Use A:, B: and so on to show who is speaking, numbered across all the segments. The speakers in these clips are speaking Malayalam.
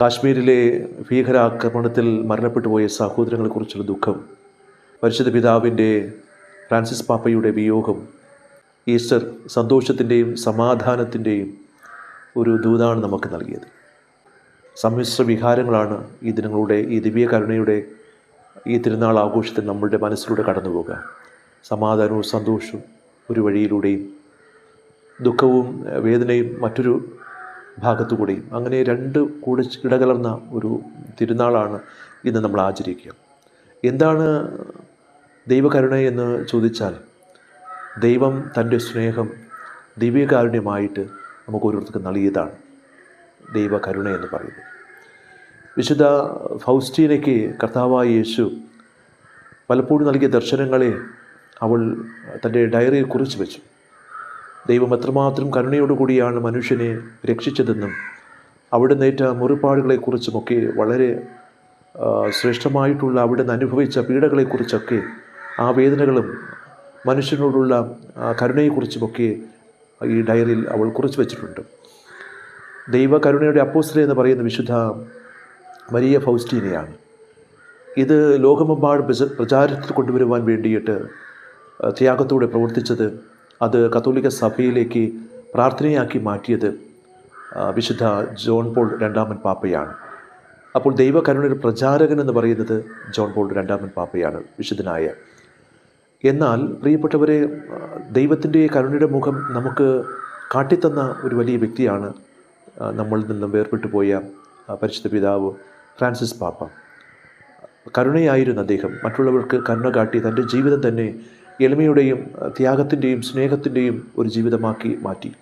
A: കാശ്മീരിലെ ഭീകരാക്രമണത്തിൽ മരണപ്പെട്ടു പോയ സഹോദരങ്ങളെക്കുറിച്ചുള്ള ദുഃഖം പരിശുദ്ധ പിതാവിന്റെ ഫ്രാൻസിസ് പാപ്പയുടെ വിയോഗം ഈസ്റ്റർ സന്തോഷത്തിന്റെയും സമാധാനത്തിന്റെയും ഒരു ദൂതാണ് നമുക്ക് നൽകിയത്. സമ്മിശ്ര വിഹാരങ്ങളാണ് ഈ ദിനങ്ങളുടെ ഈ ദിവ്യ കരുണയുടെ ഈ തിരുനാൾ ആഘോഷത്തിൽ നമ്മളുടെ മനസ്സിലൂടെ കടന്നു പോകുക. സമാധാനവും സന്തോഷവും ഒരു വഴിയിലൂടെയും ദുഃഖവും വേദനയും മറ്റൊരു ഭാഗത്തുകൂടെയും അങ്ങനെ രണ്ട് കൂടി ഇടകലർന്ന ഒരു തിരുനാളാണ് ഇന്ന് നമ്മൾ ആചരിക്കുക. എന്താണ് ദൈവകരുണ എന്ന് ചോദിച്ചാൽ ദൈവം തന്റെ സ്നേഹം ദിവ്യകാരുണ്യമായിട്ട് നമുക്ക് ഓരോരുത്തർക്ക് നൽകിയതാണ് ദൈവകരുണ എന്ന് പറയുന്നത്. വിശുദ്ധ ഫൗസ്റ്റീനയ്ക്ക് കർത്താവായ യേശു പലപ്പോഴും നൽകിയ ദർശനങ്ങളെ അവൾ തന്റെ ഡയറിയിൽ കുറിച്ച് വെച്ചു. ദൈവം എത്രമാത്രം കരുണയോടുകൂടിയാണ് മനുഷ്യനെ രക്ഷിച്ചതെന്നും അവിടെ നേറ്റ മുറിപ്പാടുകളെക്കുറിച്ചുമൊക്കെ വളരെ ശ്രേഷ്ഠമായിട്ടുള്ള അവിടെ നിന്ന് അനുഭവിച്ച പീഡകളെക്കുറിച്ചൊക്കെ ആ വേദനകളും മനുഷ്യനോടുള്ള കരുണയെക്കുറിച്ചുമൊക്കെ ഈ ഡയറിയിൽ അവൾ കുറിച്ച് വെച്ചിട്ടുണ്ട്. ദൈവ കരുണയുടെ അപ്പോസ്റ്റല എന്ന് പറയുന്ന വിശുദ്ധ മരിയ ഫൗസ്റ്റീനയാണ്. ഇത് ലോകമെമ്പാടും പ്രച- പ്രചാരത്തിൽ കൊണ്ടുവരുവാൻ വേണ്ടിയിട്ട് ത്യാഗത്തോടെ പ്രവർത്തിച്ചത് അത് കത്തോലിക്ക സഭയിലേക്ക് പ്രാർത്ഥനയാക്കി മാറ്റിയത് വിശുദ്ധ ജോൺ പോൾ രണ്ടാമൻ പാപ്പയാണ്. അപ്പോൾ ദൈവകരുണയുടെ പ്രചാരകൻ എന്ന് പറയുന്നത് ജോൺ പോൾ രണ്ടാമൻ പാപ്പയാണ് വിശുദ്ധനായ. എന്നാൽ പ്രിയപ്പെട്ടവരെ ദൈവത്തിന്റെ കരുണയുടെ മുഖം നമുക്ക് കാട്ടിത്തന്ന ഒരു വലിയ വ്യക്തിയാണ് നമ്മളിൽ നിന്നും വേർപെട്ടു പോയ പരിശുദ്ധ പിതാവ് ഫ്രാൻസിസ് പാപ്പ. കരുണയായിരുന്നു അദ്ദേഹം. മറ്റുള്ളവർക്ക് കരുണ കാട്ടി തന്റെ ജീവിതം തന്നെ എളിമയുടെയും ത്യാഗത്തിന്റെയും സ്നേഹത്തിന്റെയും ഒരു ജീവിതമാക്കി മാറ്റി.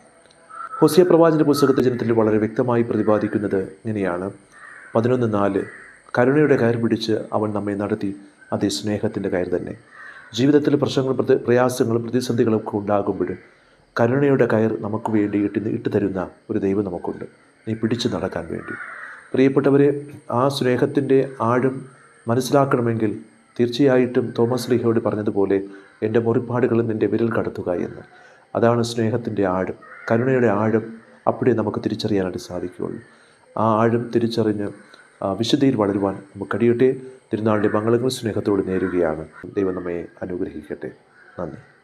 A: ഹൊസിയ പ്രവാചന പുസ്തകത്തെ ജനത്തിൽ വളരെ വ്യക്തമായി പ്രതിപാദിക്കുന്നത് ഇങ്ങനെയാണ്. പതിനൊന്ന് നാല് കരുണയുടെ കയർ പിടിച്ച് അവൻ നമ്മെ നടത്തി അതേ സ്നേഹത്തിന്റെ കയർ തന്നെ. ജീവിതത്തിൽ പ്രശ്നങ്ങളും പ്രതി പ്രയാസങ്ങളും പ്രതിസന്ധികളും ഒക്കെ ഉണ്ടാകുമ്പോൾ കരുണയുടെ കയർ നമുക്ക് വേണ്ടി ഇട്ട് ഇട്ട് തരുന്ന ഒരു ദൈവം നമുക്കുണ്ട്. നീ പിടിച്ചു നടക്കാൻ വേണ്ടി. പ്രിയപ്പെട്ടവരെ ആ സ്നേഹത്തിന്റെ ആഴം മനസ്സിലാക്കണമെങ്കിൽ തീർച്ചയായിട്ടും തോമസ് ലീഹയോട് പറഞ്ഞതുപോലെ എന്റെ മുറിപ്പാടുകളും നിന്റെ വിരൽ കടത്തുക എന്ന്. അതാണ് സ്നേഹത്തിന്റെ ആഴം. കരുണയുടെ ആഴം അപ്പോഴേ നമുക്ക് തിരിച്ചറിയാനായിട്ട് സാധിക്കുകയുള്ളൂ. ആ ആഴം തിരിച്ചറിഞ്ഞ് വിശുദ്ധിയിൽ വളരുവാൻ നമുക്ക് കഴിയട്ടെ. തിരുനാളിന്റെ മംഗളങ്ങൾ സ്നേഹത്തോട് നേരുകയാണ്. ദൈവം നമ്മെ അനുഗ്രഹിക്കട്ടെ. നന്ദി.